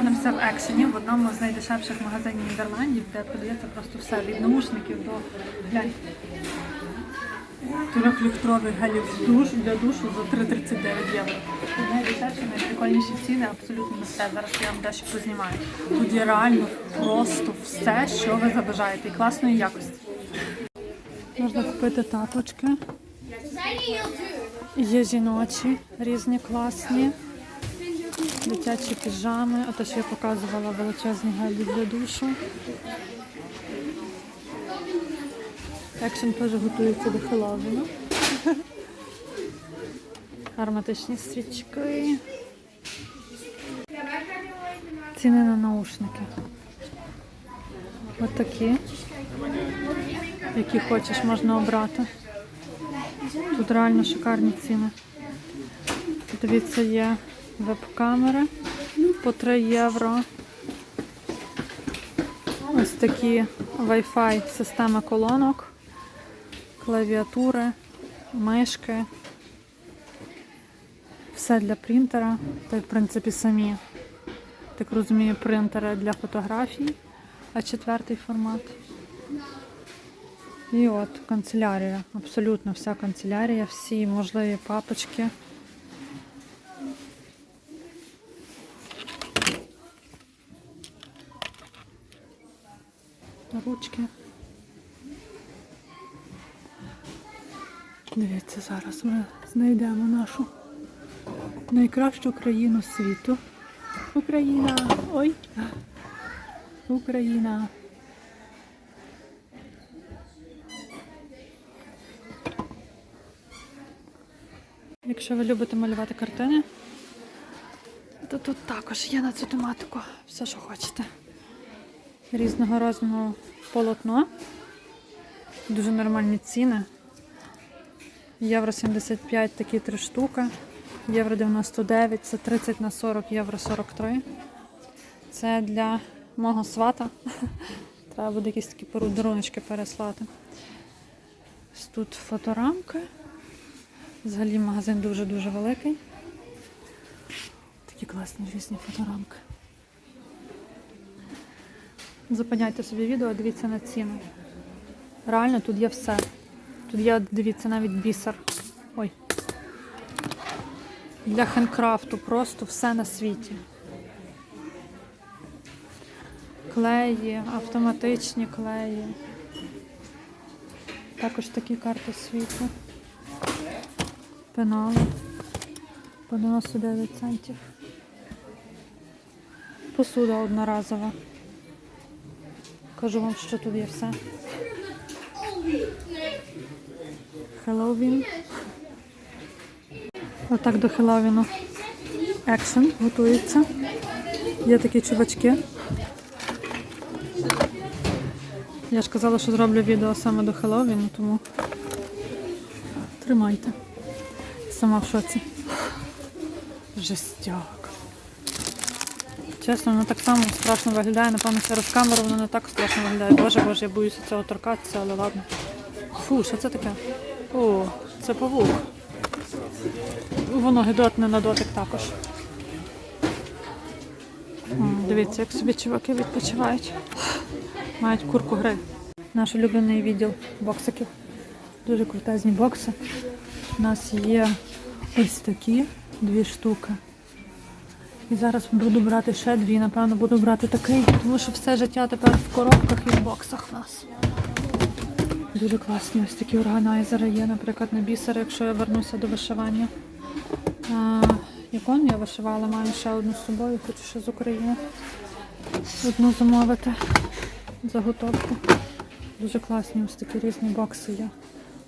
знаходимося в Екшені, в одному з найдешевших магазинів Нідерландів, де продається просто все від наушників до глянь. Трьохлітровий гелів душ для душу за 3,39 євро. Найдешевші, найприкольніші ціни абсолютно на все. Зараз я вам дещо познімаю. Тут є реально просто все, що ви забажаєте, і класної якості. Можна купити тапочки. Є жіночі, різні класні. Дитячі піжами, те, що я показувала величезні гелі для душу. Екшен теж готується до Хеллоуіну. Ароматичні свічки. Ціни на наушники. Ось такі. Які хочеш, можна обрати. Тут реально шикарні ціни. Дивіться, є веб-камери по 3 євро. Ось такі Wi-Fi система колонок, клавіатури, мишки. Все для принтера. Та й, в принципі, самі, так розумію, принтери для фотографій, а четвертий формат. І от канцелярія. Абсолютно вся канцелярія, всі можливі папочки. Ручки. Дивіться, зараз ми знайдемо нашу найкращу країну світу. Україна! Ой! Україна! Якщо ви любите малювати картини, то тут також є на цю тематику все, що хочете. Різного розміру полотно. Дуже нормальні ціни. Євро 75 такі три штуки. Євро 99, це 30 на 40, євро 43. Це для мого свата. Треба буде якісь такі подаруночки переслати. Ось Тут фоторамки. Взагалі магазин дуже-дуже великий. Такі класні різні фоторамки. Зупиняйте собі відео, дивіться на ціни. Реально тут є все. Тут є, дивіться, навіть бісер. Ой. Для хендкрафту просто все на світі. Клеї, автоматичні клеї. Також такі карти світу. Пенали. По 99 центів. Посуда одноразова. Кажу вам, що тут є все. Хеллоуін. Отак до Хеллоуіну. Екшен готується. Є такі чувачки. Я ж казала, що зроблю відео саме до Хеллоуіну, тому тримайте. Сама в шоці. Жестяк. Чесно, воно так само страшно виглядає. Напевно, через камеру воно не так страшно виглядає. Боже, боже, я боюся цього торкатися, але ладно. Фу, що це таке? О, це павук. Воно гидотне на дотик також. Дивіться, як собі чуваки відпочивають. Мають курку гри. Наш улюблений відділ боксиків. Дуже крутезні бокси. У нас є ось такі дві штуки. І зараз буду брати ще дві. Напевно, буду брати такий, тому що все життя тепер в коробках і в боксах в нас. Дуже класні ось такі органайзери є, наприклад, на бісер, якщо я вернуся до вишивання. А, ікон я вишивала, маю ще одну з собою, хочу ще з України. Одну замовити заготовку. Дуже класні ось такі різні бокси є.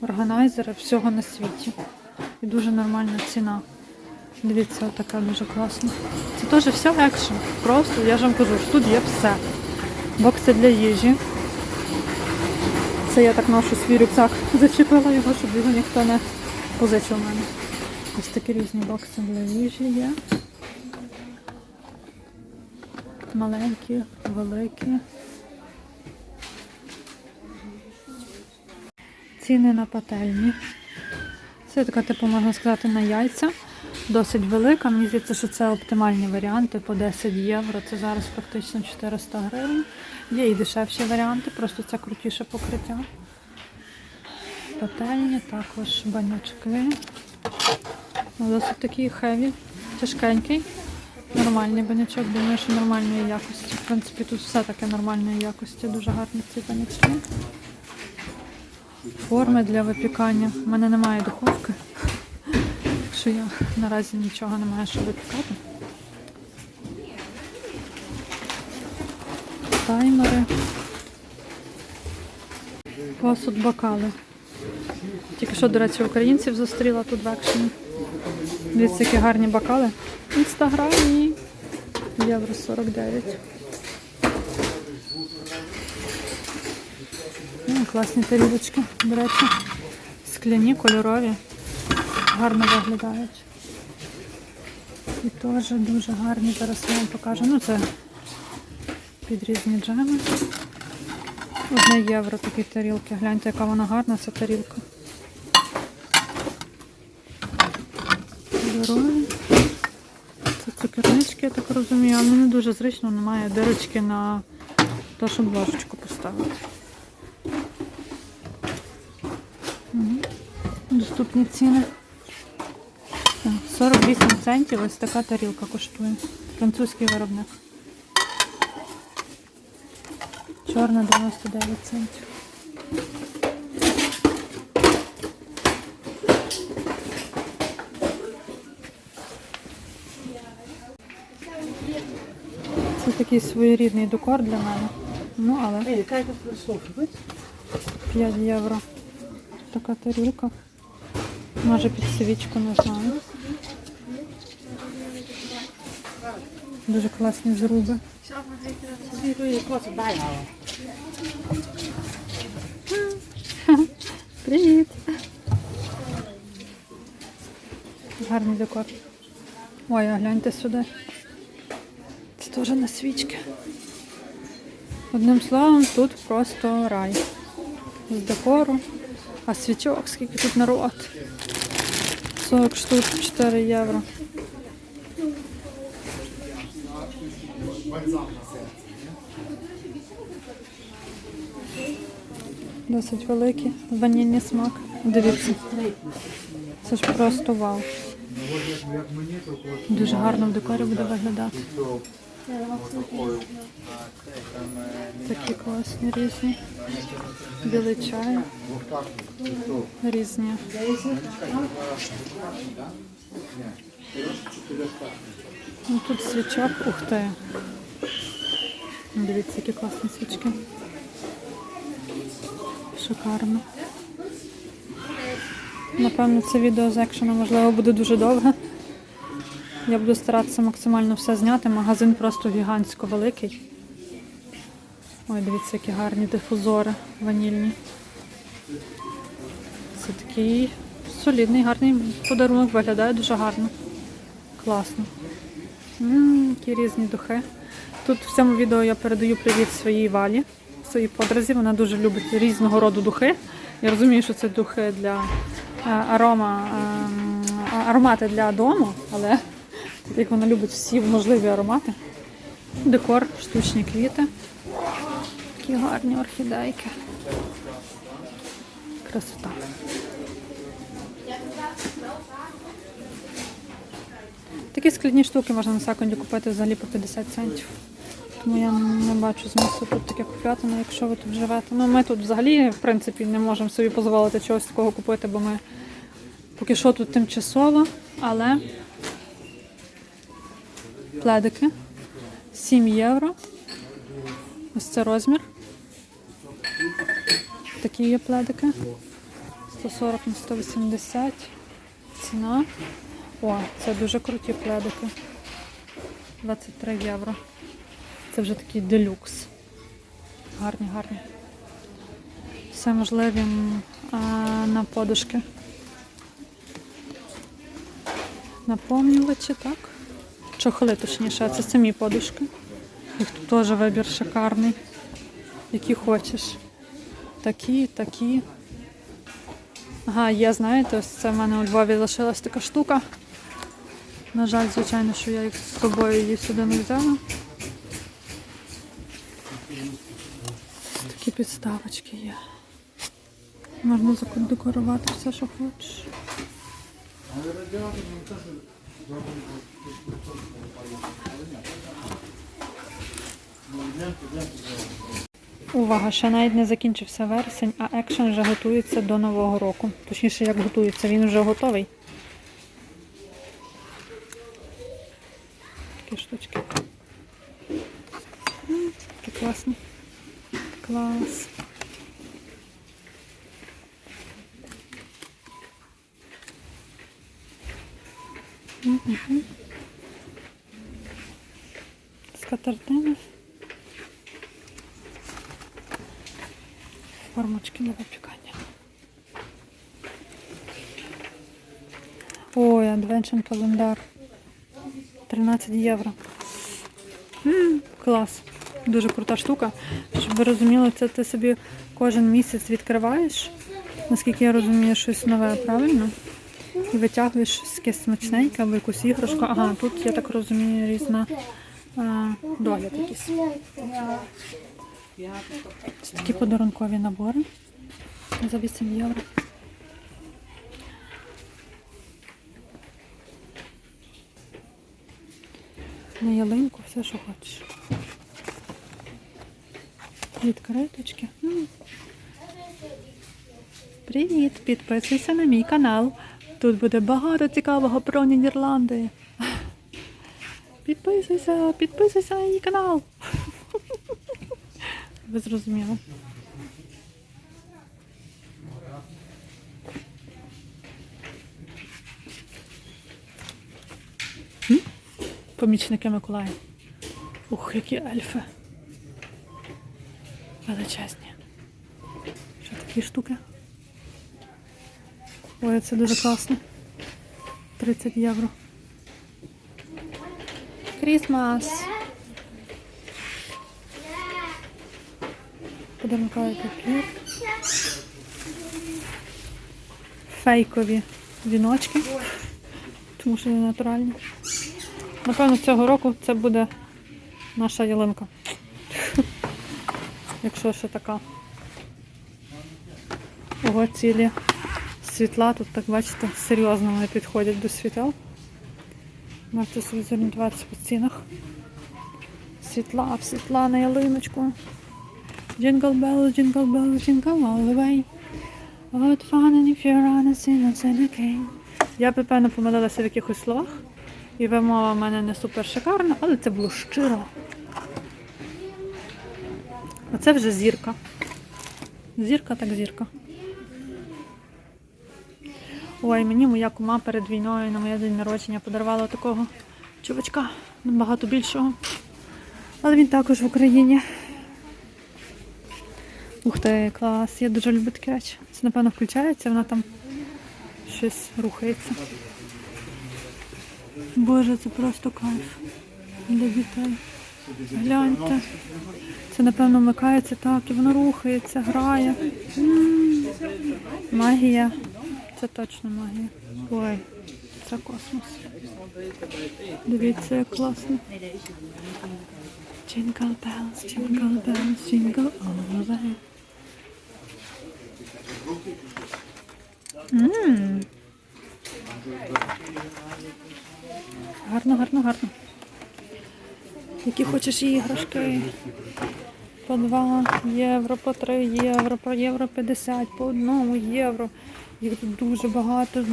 Органайзери всього на світі. І дуже нормальна ціна. Дивіться, така дуже класна. Це теж все екшен. Просто, я ж вам кажу, що тут є все. Бокси для їжі. Це я так ношу свій рюкзак. Зачепила його, щоб його ніхто не позичив у мене. Ось такі різні бокси для їжі є. Маленькі, великі. Ціни на пательні. Це така, типу, можна сказати, на яйця. Досить велика. Мені здається, що це оптимальні варіанти по 10 євро. Це зараз практично 400 гривень. Є і дешевші варіанти, просто це крутіше покриття. Пательні, також банячки. Ну, Досить такий хеві, тяжкенький. Нормальний банячок, думаю, що нормальної якості. В принципі, тут все таке нормальної якості, дуже гарні ці банячки. Форми для випікання. У мене немає духовки, що я наразі нічого не маю, що випікати. Таймери. Посуд, бокали. Тільки що, до речі, українців зустріла тут в екшені. Дивіться, які гарні бокали. В інстаграмі євро 49. Ну, класні тарілочки, до речі. Скляні, кольорові. Гарно виглядають. І теж дуже гарні. Зараз я вам покажу. Ну, це під різні джеми. Одне євро такі тарілки. Гляньте, яка вона гарна, ця тарілка. Кольорові. Це цукернички, я так розумію, але не дуже зручно, немає дирочки на те, щоб ложечку поставити. Доступні ціни. Так, 48 центів ось така тарілка коштує. Французький виробник. Чорна 99 центів. Це такий своєрідний декор для мене. Ну, але Hey, kijk of de stof goed. 5 євро. Така тарілка. Може під свічку, не знаю. Дуже класні зруби. Привіт! Гарний декор. Ой, а гляньте сюди. Це теж на свічки. Одним словом, тут просто рай. З декору. А свічок, скільки тут народ. 40 штук, 4 євро. Досить великий, ванільний смак. Дивіться. Це ж просто вау. Дуже гарно в декорі буде виглядати. Такі класні різні. Білий чай. Різні. Ну, тут свічок, ух ти. Дивіться, які класні свічки. Шикарно. Напевно, це відео з екшену, можливо, буде дуже довге. Я буду старатися максимально все зняти. Магазин просто гігантсько великий. Ой, дивіться, які гарні дифузори ванільні. Це такий солідний, гарний подарунок, виглядає дуже гарно. Класно. М, які різні духи. Тут в цьому відео я передаю привіт своїй валі, своїй подрузі. Вона дуже любить різного роду духи. Я розумію, що це духи для е, арома, ем, аромати для дому, але як вона любить всі можливі аромати. Декор, штучні квіти. Такі гарні орхідейки. Красота. Такі скляні штуки можна на секунді купити взагалі по 50 центів. Тому я не бачу змісту тут таке купляти, ну, якщо ви тут живете. Ну, ми тут взагалі, в принципі, не можемо собі дозволити чогось такого купити, бо ми поки що тут тимчасово, але пледики 7 євро. Ось це розмір. Такі є пледики. 140 на 180. Ціна. О, це дуже круті пледики. 23 євро. Це вже такий делюкс. Гарні, гарні. Все можливі а, на подушки. Наповнювачі, так? Чохли, точніше, це самі подушки. Їх тут теж вибір шикарний. Які хочеш. Такі, такі. Ага, є, знаєте, ось це в мене у Львові лишилась така штука. На жаль, звичайно, що я їх з собою її сюди не взяла. Такі підставочки є. Можна задекорувати все, що хочеш. Увага, ще навіть не закінчився вересень, а екшен вже готується до Нового року. Точніше, як готується, він вже готовий. Такі штучки. Такі класні. Клас. М-м-м. Формочки для випікання. Ой, Adventure календар. 13 євро. М, клас. Дуже крута штука. Щоб ви розуміли, це ти собі кожен місяць відкриваєш, наскільки я розумію, щось нове, правильно? І витягуєш щось таке смачненьке або якусь іграшку. Ага, тут, я так розумію, різна а, догляд якийсь. Це такі подарункові набори за 8 євро. На ялинку все, що хочеш. Відкриточки. Привіт! Підписуйся на мій канал. Тут буде багато цікавого про Нідерланди. Підписуйся, підписуйся на мій канал. Ви зрозуміли. Помічники Миколая. Ух, які ельфи. Величезні. Що такі штуки? Ой, це дуже класно. 30 євро. Крісмас. Подарунковий папір. Фейкові віночки. Тому що вони натуральні. Напевно, цього року це буде наша ялинка. Якщо ще така. Ого, цілі світла. Тут, так бачите, серйозно вони підходять до світел. Можете собі зорієнтуватися по цінах. Світла, світла на ялиночку. Jingle bells, jingle bells, jingle all the way. What fun and if you're honest in a cane. Я певно, помилилася в якихось словах. І вимова в мене не супер шикарна, але це було щиро. А це вже зірка. Зірка так зірка. Ой, мені моя кума перед війною на моє день народження подарувала такого чувачка, набагато більшого. Але він також в Україні. Ух ти, клас. Я дуже люблю такі речі. Це, напевно, включається, вона там щось рухається. Боже, це просто кайф для дітей. Гляньте. Це, напевно, вмикається так, і воно рухається, грає. Магія. Це точно магія. Ой, це космос. Дивіться, як класно. Jingle bells, jingle bells, jingle all the way. Мм. Гарно, гарно, гарно. Які хочеш іграшки? По 2 євро, по 3 євро, по євро 50, по 1 євро. Їх тут дуже багато.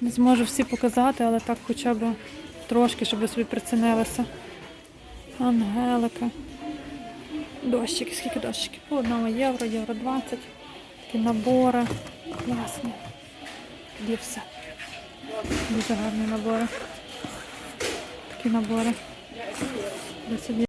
Не зможу всі показати, але так хоча б трошки, щоб ви собі прицінилися. Ангелики. Дощики, скільки дощиків? По 1 євро, євро 20. Такі набори. Класні. Є все. Дуже гарні набори. Такі набори. Для собі